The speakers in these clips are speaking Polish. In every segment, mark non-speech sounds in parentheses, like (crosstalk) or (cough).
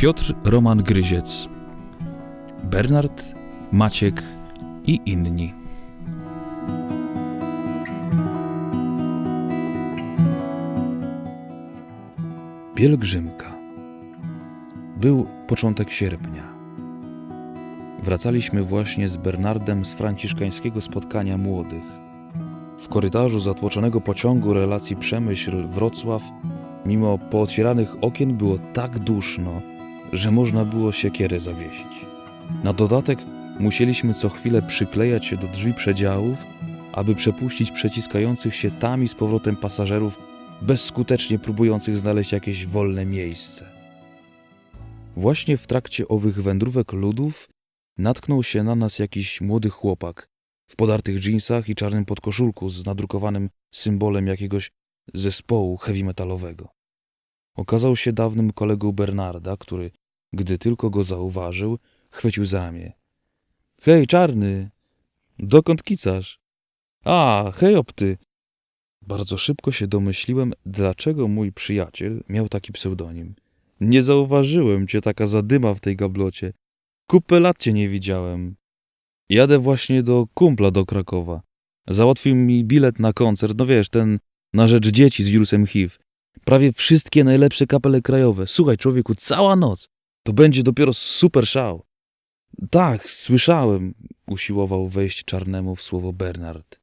Piotr Roman Gryziec, Bernard, Maciek i inni. Pielgrzymka. Był początek sierpnia. Wracaliśmy właśnie z Bernardem z franciszkańskiego spotkania młodych. W korytarzu zatłoczonego pociągu relacji Przemyśl-Wrocław, mimo pootwieranych okien było tak duszno, że można było siekierę zawiesić. Na dodatek musieliśmy co chwilę przyklejać się do drzwi przedziałów, aby przepuścić przeciskających się tam i z powrotem pasażerów, bezskutecznie próbujących znaleźć jakieś wolne miejsce. Właśnie w trakcie owych wędrówek ludów natknął się na nas jakiś młody chłopak w podartych dżinsach i czarnym podkoszulku z nadrukowanym symbolem jakiegoś zespołu heavy metalowego. Okazał się dawnym kolegą Bernarda, który, gdy tylko go zauważył, chwycił za ramię. Hej, czarny! Dokąd kicasz? A, hej, opty! Bardzo szybko się domyśliłem, dlaczego mój przyjaciel miał taki pseudonim. Nie zauważyłem cię taka zadyma w tej gablocie. Kupę lat cię nie widziałem. Jadę właśnie do kumpla do Krakowa. Załatwił mi bilet na koncert, no wiesz, ten na rzecz dzieci z wirusem HIV. Prawie wszystkie najlepsze kapele krajowe. Słuchaj, człowieku, cała noc. To będzie dopiero super szał. Tak, słyszałem, usiłował wejść czarnemu w słowo Bernard.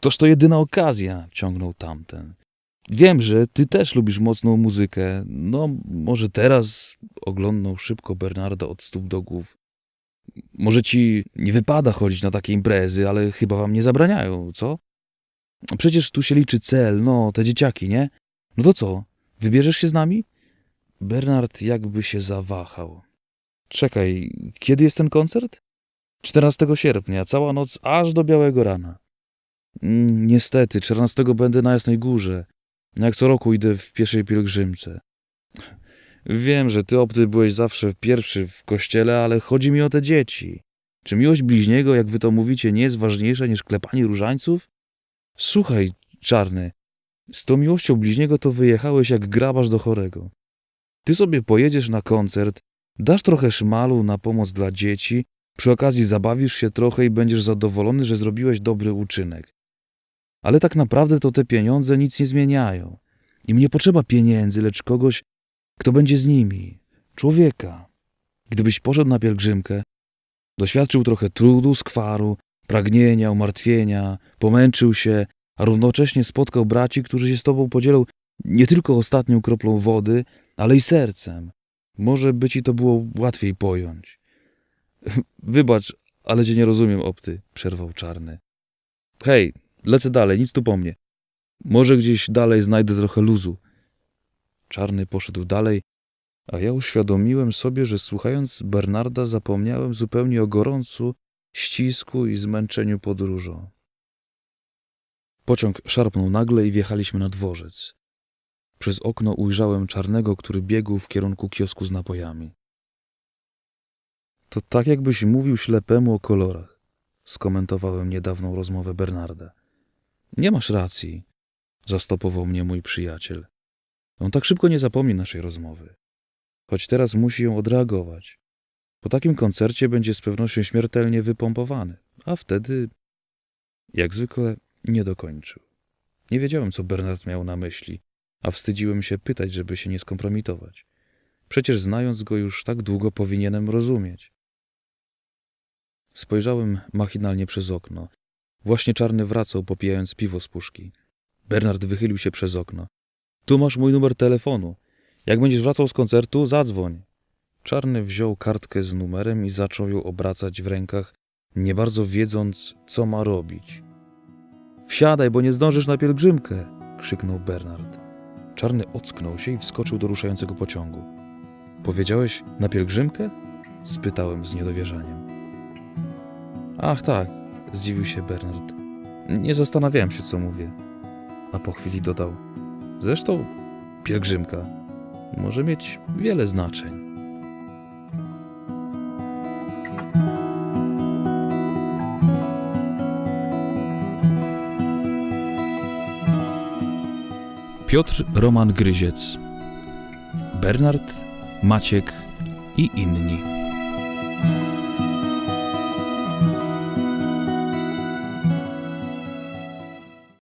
Toż to jedyna okazja, ciągnął tamten. Wiem, że ty też lubisz mocną muzykę. No, może teraz oglądnął szybko Bernarda od stóp do głów. Może ci nie wypada chodzić na takie imprezy, ale chyba wam nie zabraniają, co? Przecież tu się liczy cel, no, te dzieciaki, nie? No to co, wybierzesz się z nami? Bernard jakby się zawahał. Czekaj, kiedy jest ten koncert? 14 sierpnia, cała noc aż do białego rana. Mm, niestety, 14 będę na Jasnej Górze. Jak co roku idę w pieszej pielgrzymce. Wiem, że ty opty byłeś zawsze pierwszy w kościele, ale chodzi mi o te dzieci. Czy miłość bliźniego, jak wy to mówicie, nie jest ważniejsza niż klepanie różańców? Słuchaj, czarny, z tą miłością bliźniego to wyjechałeś jak grabarz do chorego. Ty sobie pojedziesz na koncert, dasz trochę szmalu na pomoc dla dzieci, przy okazji zabawisz się trochę i będziesz zadowolony, że zrobiłeś dobry uczynek. Ale tak naprawdę to te pieniądze nic nie zmieniają. Im nie potrzeba pieniędzy, lecz kogoś, kto będzie z nimi. Człowieka. Gdybyś poszedł na pielgrzymkę, doświadczył trochę trudu, skwaru, pragnienia, umartwienia, pomęczył się, a równocześnie spotkał braci, którzy się z tobą podzielą nie tylko ostatnią kroplą wody, ale i sercem. Może by ci to było łatwiej pojąć. (laughs) Wybacz, ale cię nie rozumiem, opty, przerwał czarny. Hej, lecę dalej, nic tu po mnie. Może gdzieś dalej znajdę trochę luzu. Czarny poszedł dalej, a ja uświadomiłem sobie, że słuchając Bernarda zapomniałem zupełnie o gorącu, ścisku i zmęczeniu podróżą. Pociąg szarpnął nagle i wjechaliśmy na dworzec. Przez okno ujrzałem czarnego, który biegł w kierunku kiosku z napojami. To tak jakbyś mówił ślepemu o kolorach, skomentowałem niedawną rozmowę Bernarda. Nie masz racji, zastopował mnie mój przyjaciel. On tak szybko nie zapomni naszej rozmowy. Choć teraz musi ją odreagować. Po takim koncercie będzie z pewnością śmiertelnie wypompowany, a wtedy, jak zwykle, nie dokończył. Nie wiedziałem, co Bernard miał na myśli, a wstydziłem się pytać, żeby się nie skompromitować. Przecież znając go już tak długo powinienem rozumieć. Spojrzałem machinalnie przez okno. Właśnie czarny wracał, popijając piwo z puszki. Bernard wychylił się przez okno. Tu masz mój numer telefonu. Jak będziesz wracał z koncertu, zadzwoń. Czarny wziął kartkę z numerem i zaczął ją obracać w rękach, nie bardzo wiedząc, co ma robić. Wsiadaj, bo nie zdążysz na pielgrzymkę! krzyknął Bernard. Czarny ocknął się i wskoczył do ruszającego pociągu. Powiedziałeś na pielgrzymkę? spytałem z niedowierzaniem. Ach tak, zdziwił się Bernard. Nie zastanawiałem się, co mówię. A po chwili dodał. Zresztą pielgrzymka może mieć wiele znaczeń. Piotr Roman Gryziec, Bernard, Maciek i inni.